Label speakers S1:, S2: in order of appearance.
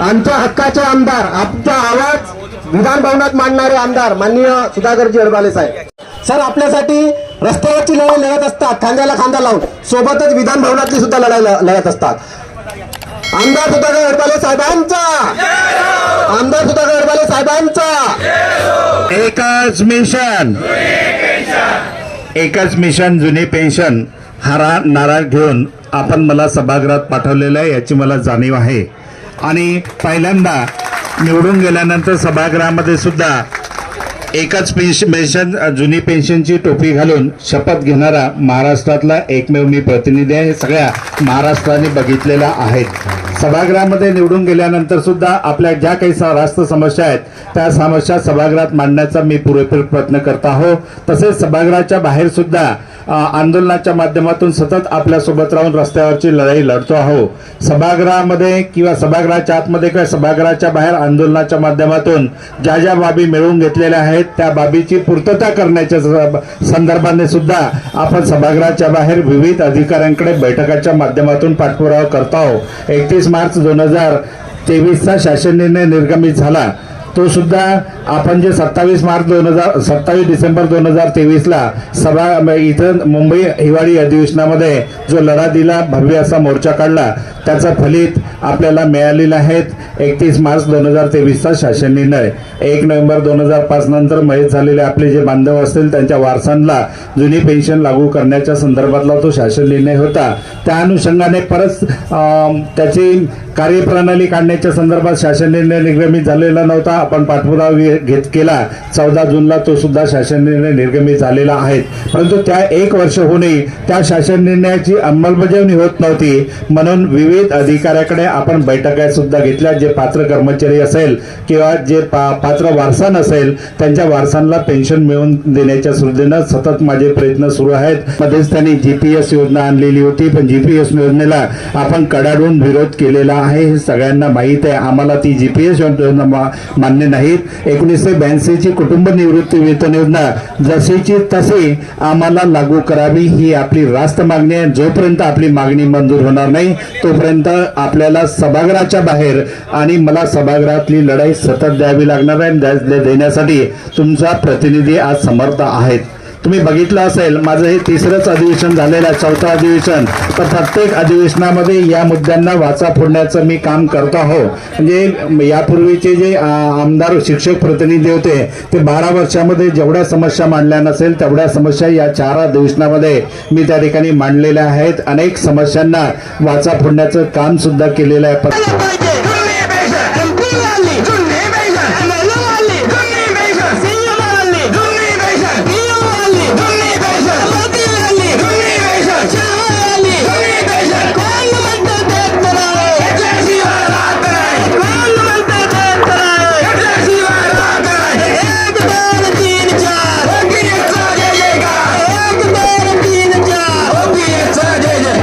S1: आमच्या हक्काचे आमदार आमचा आवाज विधान भवनात मांडणारे आमदार माननीय सुधाकरजी अडबाले साहेब. सर आपल्यासाठी रस्त्यावरची लढाई लढत असतात खांद्याला खांदा लावून. सोबतच विधान भवनातली सुद्धा लढाई लढत असतात. आमदार सुधाकर अडबाले साहेबांचा! आमदार सुधाकर अडबाले साहेबांचा!
S2: एकच मिशन. एकच मिशन जुनी पेन्शन. हारा नाराज घेऊन आपण मला सभागृहात पाठवलेलं आहे याची मला जाणीव आहे. आणि पहिल्यांदा निवडून गेल्यानंतर सभागृहामध्ये सुद्धा एकच पेन्शन पेन्शन जुनी पेन्शनची टोपी घालून शपथ घेणारा महाराष्ट्रातला एकमेव मी प्रतिनिधी आहे हे सगळ्या महाराष्ट्राने बघितलेला आहेत. सभागृहामध्ये निवडून गेल्यानंतर सुद्धा आपल्या ज्या काही स- राष्ट्र समस्या आहेत त्या समस्या सभागृहात मांडण्याचा मी पुरेपूर प्रयत्न करत आहो. तसेच सभागृहाच्या बाहेर सुद्धा आंदोलनाच्या माध्यमातून सतत आपल्यासोबत राहून रस्त्यावरची लढाई लढतो आहो सभागृहामध्ये किंवा सभागृहाच्या आतमध्ये किंवा सभागृहाच्या बाहेर आंदोलनाच्या माध्यमातून ज्या ज्या बाबी मिळवून घेतलेल्या आहेत त्या बाबीची पूर्तता करण्याच्या स- संदर्भाने सुद्धा आपण सभागृहाच्या बाहेर विविध अधिकाऱ्यांकडे बैठकाच्या माध्यमातून पाठपुरावा करत आहोत. एकतीस मार्च दोन हजार तेवीसचा शासन निर्णय निर्गमित झाला. तो सुद्धा आपण जे सत्तावीस मार्च दोन हजार सत्तावीस डिसेंबर दोन हजार तेवीसला सभा इथं मुंबई हिवाळी अधिवेशनामध्ये जो लढा दिला भव्य असा मोर्चा काढला त्याचं फलित आपल्याला मिळालेलं आहेत एकतीस मार्च दोन हजार तेवीसचा शासन निर्णय. एक नोव्हेंबर दोन हजार पाच नंतर मयत झालेले आपले जे बांधव असतील त्यांच्या वारसांना जुनी पेन्शन लागू करण्याच्या संदर्भातला तो शासन निर्णय होता. त्या अनुषंगाने परत त्याची कार्यप्रणाली काढण्याच्या संदर्भात शासन निर्णय निर्गमित झालेला नव्हता. आपण पाठपुरावा घेत केला. चौदा जूनला तो सुद्धा शासन निर्णय निर्गमित झालेला आहे. परंतु त्या एक वर्ष होऊनही त्या शासन निर्णयाची अंमलबजावणी होत नव्हती. म्हणून विविध अधिकाऱ्याकडे आपण बैठका सुद्धा घेतल्या. जे पात्र कर्मचारी असेल किंवा जे पा- पात्र वारसा नसेल त्यांच्या वारसांना पेन्शन मिळवून देण्याच्या सुद्धीनं सतत माझे प्रयत्न सुरू आहेत. मध्येच त्यांनी जीपीएस योजना आणलेली होती. पण जीपीएस योजनेला आपण कडाडून विरोध केलेला आहे. हे सगळ्यांना माहीत आहे. आम्हाला ती जीपीएस योजना मान्य नाहीत. एकोणीसशे ब्याऐंशीची कुटुंब निवृत्ती वेतन योजना जशीची तशी आम्हाला लागू करावी ही आपली रास्त मागणी आहे. जोपर्यंत आपली मागणी मंजूर होणार नाही तोपर्यंत आपल्याला सभागृहाच्या बाहेर आणि मला सभागृहातली लढाई सतत द्यावी लागणार आहे. देण्यासाठी तुमचा प्रतिनिधी आज समर्थ आहेत. तुम्ही बघितलं असेल माझं हे तिसरंच अधिवेशन झालेलं आहे चौथं अधिवेशन. तर प्रत्येक अधिवेशनामध्ये या मुद्द्यांना वाचा फोडण्याचं मी काम करतो आहो. म्हणजे यापूर्वीचे जे आमदार शिक्षक प्रतिनिधी होते ते बारा वर्षामध्ये जेवढ्या समस्या मांडल्या नसेल तेवढ्या समस्या या चार अधिवेशनामध्ये मी त्या ठिकाणी मांडलेल्या आहेत. अनेक समस्यांना वाचा फोडण्याचं काम सुद्धा केलेलं आहे.